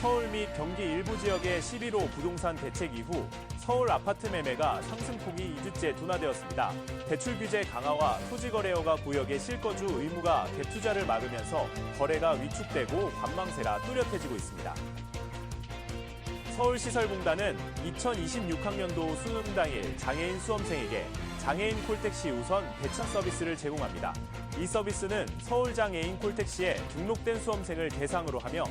서울 및 경기 일부 지역의 11호 부동산 대책 이후 서울 아파트 매매가 상승폭이 2주째 둔화되었습니다. 대출 규제 강화와 토지 거래허가 구역의 실거주 의무가 갭투자를 막으면서 거래가 위축되고 관망세라 뚜렷해지고 있습니다. 서울시설공단은 2026학년도 수능 당일 장애인 수험생에게 장애인 콜택시 우선 배차 서비스를 제공합니다. 이 서비스는 서울 장애인 콜택시에 등록된 수험생을 대상으로 하며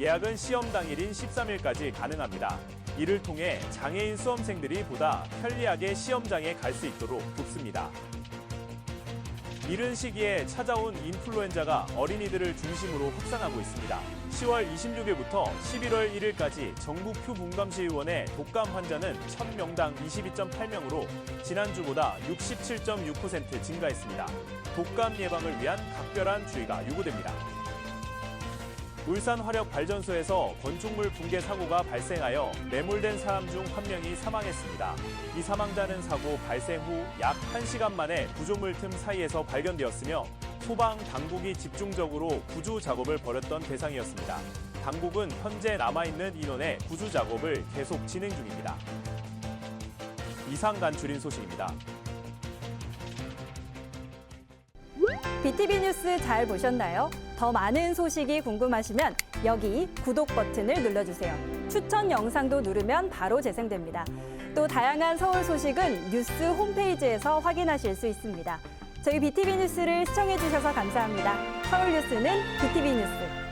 예약은 시험 당일인 13일까지 가능합니다. 이를 통해 장애인 수험생들이 보다 편리하게 시험장에 갈 수 있도록 돕습니다. 이른 시기에 찾아온 인플루엔자가 어린이들을 중심으로 확산하고 있습니다. 10월 26일부터 11월 1일까지 전국 표본감시의원의 독감 환자는 1000명당 22.8명으로 지난주보다 67.6% 증가했습니다. 독감 예방을 위한 각별한 주의가 요구됩니다. 울산 화력 발전소에서 건축물 붕괴 사고가 발생하여 매몰된 사람 중 한 명이 사망했습니다. 이 사망자는 사고 발생 후 약 1시간 만에 구조물 틈 사이에서 발견되었으며 소방 당국이 집중적으로 구조 작업을 벌였던 대상이었습니다. 당국은 현재 남아있는 인원의 구조 작업을 계속 진행 중입니다. 이상 간추린 소식입니다. BTV 뉴스 잘 보셨나요? 더 많은 소식이 궁금하시면 여기 구독 버튼을 눌러주세요. 추천 영상도 누르면 바로 재생됩니다. 또 다양한 서울 소식은 뉴스 홈페이지에서 확인하실 수 있습니다. 저희 BTV 뉴스를 시청해주셔서 감사합니다. 서울 뉴스는 BTV 뉴스.